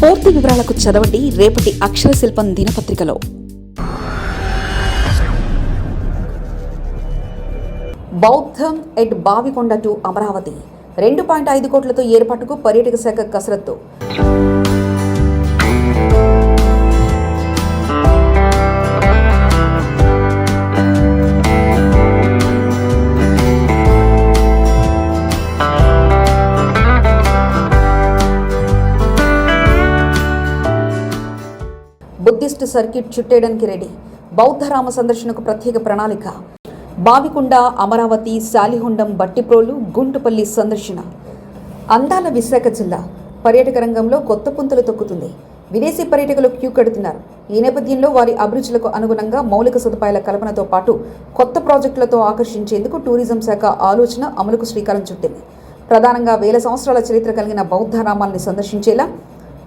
పూర్తి వివరాలకు చదవండి రేపటి అక్షర శిల్పం దినపత్రికలో. బౌద్ధం ఎట్ బావికొండ టు అమరావతి. రెండు పాయింట్ ఐదు కోట్లతో ఏర్పాటుకు పర్యాటక శాఖ కసరత్తు. బుద్ధిస్ట్ సర్క్యూట్ చుట్టేయడానికి రెడీ. బౌద్ధరామ సందర్శనకు ప్రత్యేక ప్రణాళిక. బావికుండ అమరావతి శాలిహుండం బట్టిప్రోలు గుంటుపల్లి సందర్శన. అందాల విశాఖ జిల్లా. పర్యాటక రంగంలో కొత్త పుంతలు తొక్కుతుంది. విదేశీ పర్యాటకులు క్యూ కడుతున్నారు. ఈ నేపథ్యంలో వారి అభిరుచులకు అనుగుణంగా మౌలిక సదుపాయాల కల్పనతో పాటు కొత్త ప్రాజెక్టులతో ఆకర్షించేందుకు టూరిజం శాఖ ఆలోచన అమలుకు శ్రీకారం చుట్టింది. ప్రధానంగా వేల సంవత్సరాల చరిత్ర కలిగిన బౌద్ధ రామాల్ని సందర్శించేలా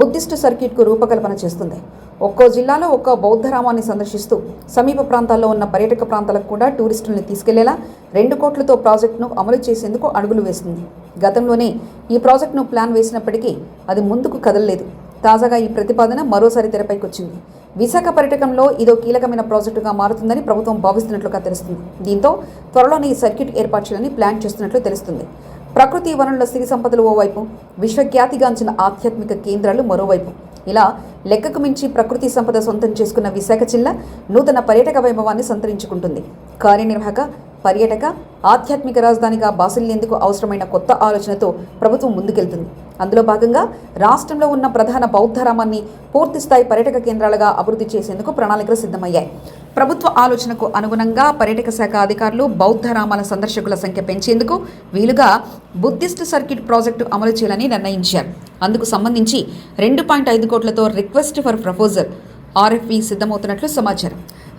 బుద్ధిస్టు సర్క్యూట్కు రూపకల్పన చేస్తుంది. ఒక్కో జిల్లాలో ఒక్కో బౌద్ధరామాన్ని సందర్శిస్తూ సమీప ప్రాంతాల్లో ఉన్న పర్యాటక ప్రాంతాలకు కూడా టూరిస్టులను తీసుకెళ్ళేలా రెండు కోట్లతో ప్రాజెక్టును అమలు చేసేందుకు అడుగులు వేస్తుంది. గతంలోనే ఈ ప్రాజెక్టును ప్లాన్ వేసినప్పటికీ అది ముందుకు కదలలేదు. తాజాగా ఈ ప్రతిపాదన మరోసారి తెరపైకి వచ్చింది విశాఖ పర్యటకంలో ఇదో కీలకమైన ప్రాజెక్టుగా మారుతుందని ప్రభుత్వం భావిస్తున్నట్లుగా తెలుస్తుంది. దీంతో త్వరలోనే ఈ సర్క్యూట్ ఏర్పాటు చేయాలని ప్లాన్ చేస్తున్నట్లు తెలుస్తుంది. ప్రకృతి వనరుల సిరి సంపదలు ఓవైపు విశ్వఖ్యాతిగాంచిన ఆధ్యాత్మిక కేంద్రాలు మరోవైపు. ఇలా లెక్కకు మించి ప్రకృతి సంపద సొంతం చేసుకున్న విశాఖ జిల్లా నూతన పర్యాటక వైభవాన్ని సంతరించుకుంటుంది. కార్యనిర్వాహక పర్యాటక ఆధ్యాత్మిక రాజధానిగా బాసిల్లేందుకు అవసరమైన కొత్త ఆలోచనతో ప్రభుత్వం ముందుకెళ్తుంది. అందులో భాగంగా రాష్ట్రంలో ఉన్న ప్రధాన బౌద్ధరామాన్ని పూర్తిస్థాయి పర్యాటక కేంద్రాలుగా అభివృద్ధి చేసేందుకు ప్రణాళికలు సిద్ధమయ్యాయి. ప్రభుత్వ ఆలోచనకు అనుగుణంగా పర్యాటక శాఖ అధికారులు బౌద్ధ రామాల సందర్శకుల సంఖ్య పెంచేందుకు వీలుగా బుద్ధిస్ట్ సర్క్యూట్ ప్రాజెక్టు అమలు చేయాలని నిర్ణయించారు. అందుకు సంబంధించి రెండు పాయింట్ ఐదు కోట్లతో రిక్వెస్ట్ ఫర్ ప్రపోజల్ ఆర్ఎఫ్ఈ సిద్ధమవుతున్నట్లు సమాచారం.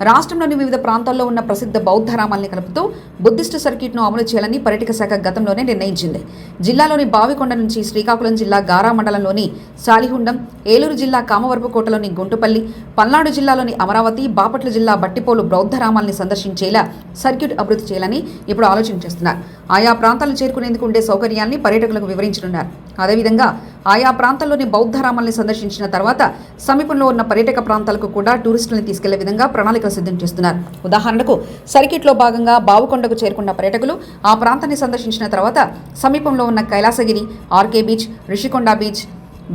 రాష్ట్రంలోని వివిధ ప్రాంతాల్లో ఉన్న ప్రసిద్ధ బౌద్ధ రామాల్ని కలుపుతూ బుద్ధిస్టు సర్క్యూట్ను అమలు చేయాలని పర్యాటక శాఖ గతంలోనే నిర్ణయించింది. జిల్లాలోని బావికొండ నుంచి శ్రీకాకుళం జిల్లా గారా మండలంలోని సాలిహుండం ఏలూరు జిల్లా కామవరపుకోటలోని గుంటుపల్లి పల్నాడు జిల్లాలోని అమరావతి బాపట్ల జిల్లా బట్టిపోలు బౌద్ధ రామాల్ని సందర్శించేలా సర్క్యూట్ అభివృద్ధి చేయాలని ఇప్పుడు ఆలోచన చేస్తున్నారు. ఆయా ప్రాంతాలు చేరుకునేందుకు ఉండే సౌకర్యాన్ని పర్యాటకులకు వివరించనున్నారు. అదేవిధంగా ఆయా ప్రాంతాల్లోని బౌద్ధ రామాల్ని సందర్శించిన తర్వాత సమీపంలో ఉన్న పర్యాటక ప్రాంతాలకు కూడా టూరిస్టులను తీసుకెళ్ళే విధంగా ప్రణాళికలు సిద్ధం చేస్తున్నారు. ఉదాహరణకు సర్కిట్లో భాగంగా బావుకొండకు చేరుకున్న పర్యాటకులు ఆ ప్రాంతాన్ని సందర్శించిన తర్వాత సమీపంలో ఉన్న Kailasagiri RK beach Rushikonda beach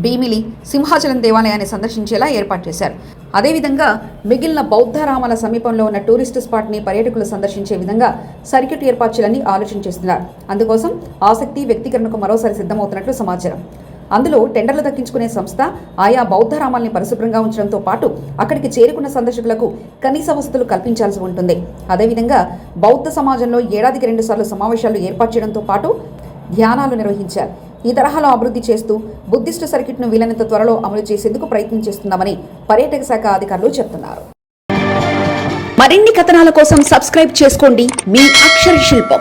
Bheemili Simhachalam దేవాలయాన్ని సందర్శించేలా ఏర్పాటు చేశారు. అదేవిధంగా మిగిలిన బౌద్ధరామల సమీపంలో ఉన్న టూరిస్టు స్పాట్ని పర్యాటకులు సందర్శించే విధంగా సర్క్యూట్ ఏర్పాటు చేయాలని ఆలోచన చేస్తున్నారు. అందుకోసం ఆసక్తి వ్యక్తీకరణకు మరోసారి సిద్ధమవుతున్నట్లు సమాచారం. అందులో టెండర్లు దక్కించుకునే సంస్థ ఆయా బౌద్ధ రామాల్ని పరిశుభ్రంగా ఉంచడంతో పాటు అక్కడికి చేరుకున్న సందర్శకులకు కనీస వసతులు కల్పించాల్సి ఉంటుంది. అదేవిధంగా బౌద్ధ సమాజంలో ఏడాదికి రెండుసార్లు సమావేశాలు ఏర్పాటు చేయడంతో పాటు ధ్యానాలు నిర్వహించారు. ఈ తరహాలో అభివృద్ధి చేస్తూ బుద్ధిస్టు సర్క్యూట్ను వీలైనంత త్వరలో అమలు చేసేందుకు ప్రయత్నం చేస్తున్నామని పర్యాటక శాఖ అధికారులు చెప్తున్నారు. మరిన్ని కథనాల కోసం సబ్స్క్రైబ్ చేసుకోండి. మీ అక్షర శిల్పం.